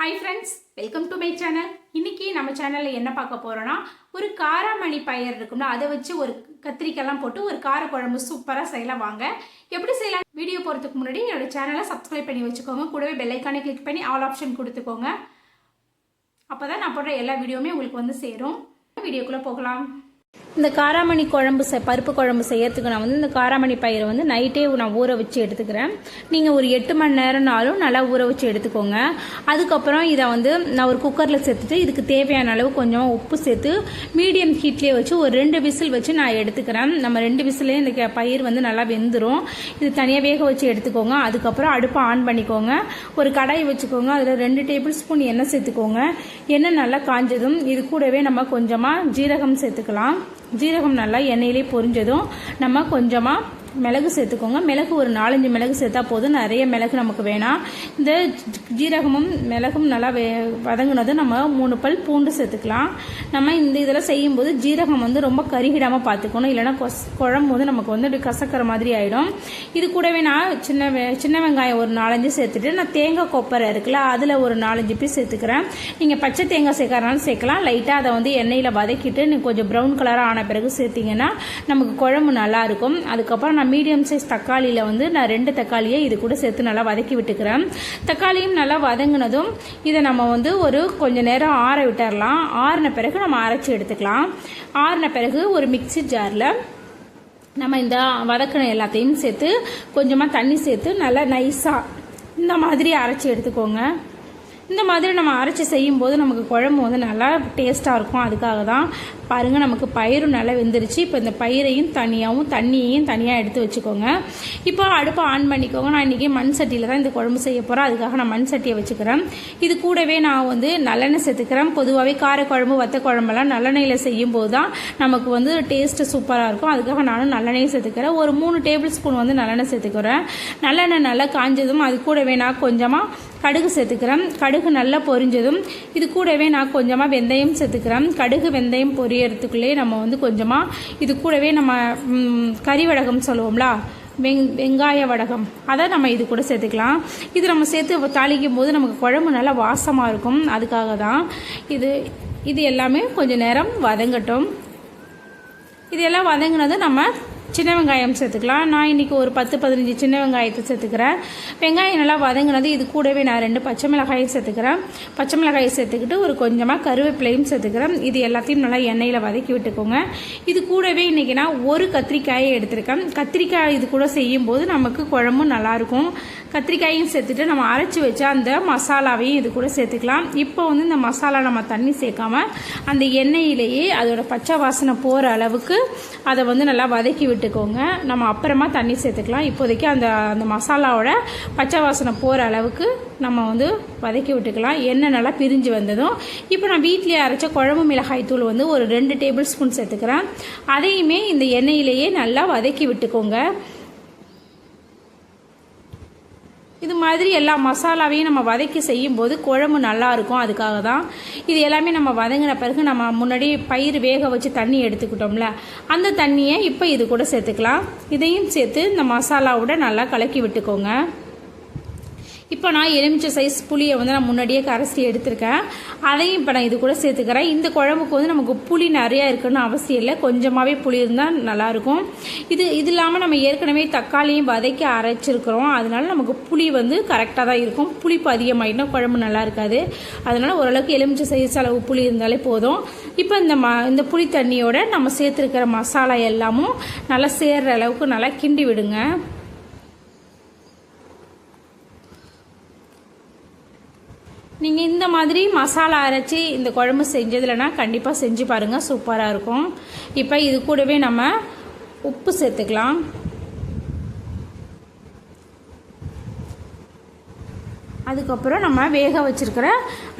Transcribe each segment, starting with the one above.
Hi friends welcome to my channel இன்னைக்கு நம்ம சேனலில் என்ன பார்க்க போகிறோன்னா ஒரு காராமணி பயிர் இருக்கும்னா அதை வச்சு ஒரு கத்திரிக்காய்லாம் போட்டு ஒரு கார குழம்பு சூப்பராக செய்யலாம். வாங்க எப்படி செய்யலாம்? வீடியோ போகிறதுக்கு முன்னாடி என்னோடய சேனலை சப்ஸ்கிரைப் பண்ணி வச்சுக்கோங்க. கூடவே பெல்லைக்கானே கிளிக் பண்ணி ஆல் ஆப்ஷன் கொடுத்துக்கோங்க. அப்போ தான் நான் போடுற எல்லா வீடியோவுமே உங்களுக்கு வந்து சேரும். வீடியோக்குள்ளே போகலாம். இந்த காராமணி குழம்பு செ பருப்பு குழம்பு செய்யறதுக்கு நான் வந்து இந்த காராமணி பயிரை வந்து நைட்டே நான் ஊற வச்சு எடுத்துக்கிறேன். நீங்கள் ஒரு எட்டு மணி நேரம்னாலும் நல்லா ஊற வச்சு எடுத்துக்கோங்க. அதுக்கப்புறம் இதை வந்து நான் ஒரு குக்கரில் சேர்த்துட்டு இதுக்கு தேவையான அளவு கொஞ்சம் உப்பு சேர்த்து மீடியம் ஹீட்லேயே வச்சு ஒரு ரெண்டு விசில் வச்சு நான் எடுத்துக்கிறேன். நம்ம ரெண்டு விசிலே இந்த கே- பயிர் வந்து நல்லா வெந்துடும் இது தனியாக வேக வச்சு எடுத்துக்கோங்க. அதுக்கப்புறம் அடுப்பை ஆன் பண்ணிக்கோங்க. ஒரு கடாய் வச்சுக்கோங்க. அதில் ரெண்டு டேபிள் ஸ்பூன் எண்ணெய் சேர்த்துக்கோங்க. எண்ணெய் நல்லா காஞ்சதும் இது கூடவே நம்ம கொஞ்சமாக ஜீரகம் சேர்த்துக்கலாம். ஜீரகம் நல்லா எண்ணெயிலே பொரிஞ்சதும் நம்ம கொஞ்சமாக மிளகு சேர்த்துக்கோங்க. மிளகு ஒரு நாலஞ்சு மிளகு சேர்த்தா போதும். நிறைய மிளகு நமக்கு வேணாம். இந்த ஜீரகமும் மிளகும் நல்லா வே வதங்கினதும் நம்ம மூணு பல் பூண்டு சேர்த்துக்கலாம். நம்ம இந்த இதெல்லாம் செய்யும்போது ஜீரகம் வந்து ரொம்ப கருகிடாமல் பார்த்துக்கணும் இல்லைன்னா கொஸ் குழம்பு வந்து நமக்கு வந்து இப்படி கசக்கிற மாதிரி ஆகிடும் இது கூடவே நான் சின்ன வெ சின்ன வெங்காயம் ஒரு நாலஞ்சு சேர்த்துட்டு நான் தேங்காய் கொப்பரை இருக்குல்ல அதில் ஒரு நாலஞ்சு பீஸ் சேர்த்துக்கிறேன். நீங்கள் பச்சை தேங்காய் சேர்க்கறனாலும் சேர்க்கலாம். லைட்டாக அதை வந்து எண்ணெயில் வதக்கிட்டு நீங்கள் கொஞ்சம் ப்ரௌன் கலராக ஆன பிறகு சேர்த்திங்கன்னா நமக்கு குழம்பு நல்லாயிருக்கும் அதுக்கப்புறம் நான் மீடியம் சைஸ் தக்காளியில் வந்து நான் ரெண்டு தக்காளியை இது கூட சேர்த்து நல்லா வதக்கி விட்டுக்கிறேன். தக்காளியும் நல்லா வதங்கினதும் இதை நம்ம வந்து ஒரு கொஞ்சம் நேரம் ஆற விட்டுறலாம். ஆறின பிறகு நம்ம அரைச்சி எடுத்துக்கலாம். ஆறின பிறகு ஒரு மிக்ஸி ஜாரில் நம்ம இந்த வதக்கின எல்லாத்தையும் சேர்த்து கொஞ்சமாக தண்ணி சேர்த்து நல்லா நைஸாக இந்த மாதிரி அரைச்சி எடுத்துக்கோங்க. இந்த மாதிரி நம்ம அரைச்சி செய்யும்போது நமக்கு குழம்பு வந்து நல்லா டேஸ்ட்டாக இருக்கும். அதுக்காக தான் பாருங்கள் நமக்கு பயிரும் நல்லா வெந்துருச்சு. இப்போ இந்த பயிரையும் தனியாகவும் தண்ணியையும் தனியாக எடுத்து வச்சுக்கோங்க. இப்போ அடுப்பை ஆன் பண்ணிக்கோங்க. நான் இன்றைக்கி மண் சட்டியில் தான் இந்த குழம்பு செய்ய போகிறேன் அதுக்காக நான் மண் சட்டியை வச்சுக்கிறேன். இது கூடவே நான் வந்து நல்லெண்ணெய் சேர்த்துக்கிறேன். பொதுவாகவே காரக்குழம்பு வத்த குழம்பெல்லாம் நல்லெண்ணெயில் செய்யும்போது தான் நமக்கு வந்து டேஸ்ட்டு சூப்பராக இருக்கும். அதுக்காக நானும் நல்லெண்ணெய் சேர்த்துக்கிறேன். ஒரு மூணு டேபிள் ஸ்பூன் வந்து நல்லெண்ணெய் சேர்த்துக்கிறேன். நல்லெண்ணெய் நல்லா காஞ்சதும் அது கூடவே நான் கொஞ்சமாக கடுகு சேர்த்துக்கிறேன் கடுகு நல்லா பொரிஞ்சதும் இது கூடவே நான் கொஞ்சமாக வெந்தயம் சேர்த்துக்கிறேன் கடுகு வெந்தயம் பொரியறதுக்குள்ளே நம்ம வந்து கொஞ்சமாக இது கூடவே நம்ம கறி வடகம் சொல்லுவோம்ல வெங் வெங்காய வடகம் அதை நம்ம இது கூட சேர்த்துக்கலாம். இது நம்ம சேர்த்து தாளிக்கும் போது நமக்கு குழம்பு நல்லா வாசமாக இருக்கும். அதுக்காக தான் இது இது எல்லாமே கொஞ்சம் நேரம் வதங்கட்டும். இது எல்லாம் வதங்கினது நம்ம சின்ன வெங்காயம் சேர்த்துக்கலாம். நான் இன்றைக்கி ஒரு பத்து பதினஞ்சு சின்ன வெங்காயத்தை சேர்த்துக்கிறேன். வெங்காயம் நல்லா வதங்கினது. இது கூடவே நான் ரெண்டு பச்சை மிளகாயும் சேர்த்துக்கிறேன். பச்சை மிளகாயை சேர்த்துக்கிட்டு ஒரு கொஞ்சமாக கருவேப்பிலையும் சேர்த்துக்கிறேன். இது எல்லாத்தையும் நல்லா எண்ணெயில் வதக்கி விட்டுக்கோங்க. இது கூடவே இன்றைக்கி நான் ஒரு கத்திரிக்காயை எடுத்திருக்கேன். கத்திரிக்காய் இது கூட செய்யும்போது நமக்கு குழம்பும் நல்லாயிருக்கும் கத்திரிக்காயும் சேர்த்துட்டு நம்ம அரைச்சி வச்ச அந்த மசாலாவையும் இது கூட சேர்த்துக்கலாம். இப்போ வந்து இந்த மசாலா நம்ம தண்ணி சேர்க்காம அந்த எண்ணெயிலேயே அதோட பச்சை வாசனை போகிற அளவுக்கு அதை வந்து நல்லா வதக்கி விட்டு விட்டுக்கோங்க நம்ம அப்புறமா தண்ணி சேர்த்துக்கலாம். இப்போதைக்கு அந்த அந்த மசாலாவோட பச்சை வாசனை போகிற அளவுக்கு நம்ம வந்து வதக்கி விட்டுக்கலாம். எண்ணெய் நல்லா பிரிஞ்சு வந்ததும். இப்போ நான் வீட்டிலேயே அரைச்ச குழம்பு மிளகாய் தூள் வந்து ஒரு ரெண்டு டேபிள் ஸ்பூன் சேர்த்துக்கிறேன். அதையுமே இந்த எண்ணெயிலேயே நல்லா வதக்கி விட்டுக்கோங்க. இது மாதிரி எல்லா மசாலாவையும் நம்ம வதக்கி செய்யும்போது குழம்பு நல்லா இருக்கும் அதுக்காக தான் இது எல்லாமே நம்ம வதங்கின பிறகு நம்ம முன்னாடி பயிர் வேக வச்சு தண்ணி எடுத்துக்கிட்டோம்ல அந்த தண்ணியை இப்போ இது கூட சேர்த்துக்கலாம். இதையும் சேர்த்து இந்த மசாலாவோட நல்லா கலக்கி விட்டுக்கோங்க. இப்போ நான் எலுமிச்சை சைஸ் புளியை வந்து நான் முன்னாடியே கரைச்சி எடுத்திருக்கேன். அதையும் இப்போ நான் இது கூட சேர்த்துக்கிறேன். இந்த குழம்புக்கு வந்து நமக்கு புளி நிறையா இருக்குன்னு அவசியம் இல்லை. கொஞ்சமாகவே புளி இருந்தால் நல்லாயிருக்கும். இது இது இல்லாமல் நம்ம ஏற்கனவே தக்காளியும் வதக்கி அரைச்சிருக்கிறோம். அதனால நமக்கு புளி வந்து கரெக்டாக தான் இருக்கும். புளிப்பு அதிகமாகிட்டுனா குழம்பு நல்லா இருக்காது. அதனால் ஓரளவுக்கு எலுமிச்சை சைஸ் அளவு புளி இருந்தாலே போதும். இப்போ இந்த ம இந்த புளி தண்ணியோட நம்ம சேர்த்துருக்கிற மசாலா எல்லாமும் நல்லா சேர்கிற அளவுக்கு நல்லா கிண்டி விடுங்க. நீங்கள் இந்த மாதிரி மசாலா அரைச்சி இந்த குழம்பு செஞ்சதுலனா கண்டிப்பாக செஞ்சு பாருங்கள் சூப்பராக இருக்கும். இப்போ இது கூடவே நம்ம உப்பு சேர்த்துக்கலாம். அதுக்கப்புறம் நம்ம வேக வச்சுருக்கிற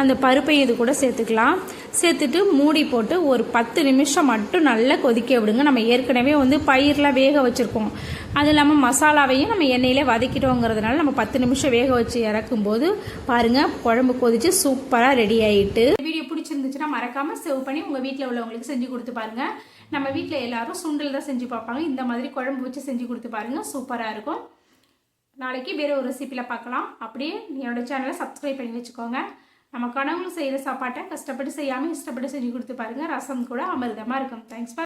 அந்த பருப்பையும் இது கூட சேர்த்துக்கலாம். சேர்த்துட்டு மூடி போட்டு ஒரு பத்து நிமிஷம் மட்டும் நல்லா கொதிக்க விடுங்க. நம்ம ஏற்கனவே வந்து பயிரெலாம் வேக வச்சுருக்கோம். அது இல்லாமல் மசாலாவையும் நம்ம எண்ணெயிலே வதக்கிட்டோங்கிறதுனால நம்ம பத்து நிமிஷம் வேக வச்சு இறக்கும்போது பாருங்கள் குழம்பு கொதிச்சு சூப்பராக ரெடி ஆகிட்டு வீடியோ பிடிச்சிருந்துச்சுன்னா மறக்காமல் சேவ் பண்ணி உங்கள் வீட்டில் உள்ளவங்களுக்கு செஞ்சு கொடுத்து பாருங்க. நம்ம வீட்டில் எல்லாரும் சுண்டல் தான் செஞ்சு பார்ப்பாங்க. இந்த மாதிரி குழம்பு வச்சு செஞ்சு கொடுத்து பாருங்க. சூப்பராக இருக்கும். நாளைக்கு வேறு ஒரு ரெசிப்பியில் பார்க்கலாம். அப்படியே என்னோட சேனலை சப்ஸ்கிரைப் பண்ணி வச்சுக்கோங்க. நம்ம கனவுல செய்கிற சாப்பாட்டை கஷ்டப்பட்டு செய்யாமல் இஷ்டப்பட்டு செஞ்சு கொடுத்து பாருங்க. ரசம் கூட அமிர்தமாக இருக்கும். தேங்க்ஸ்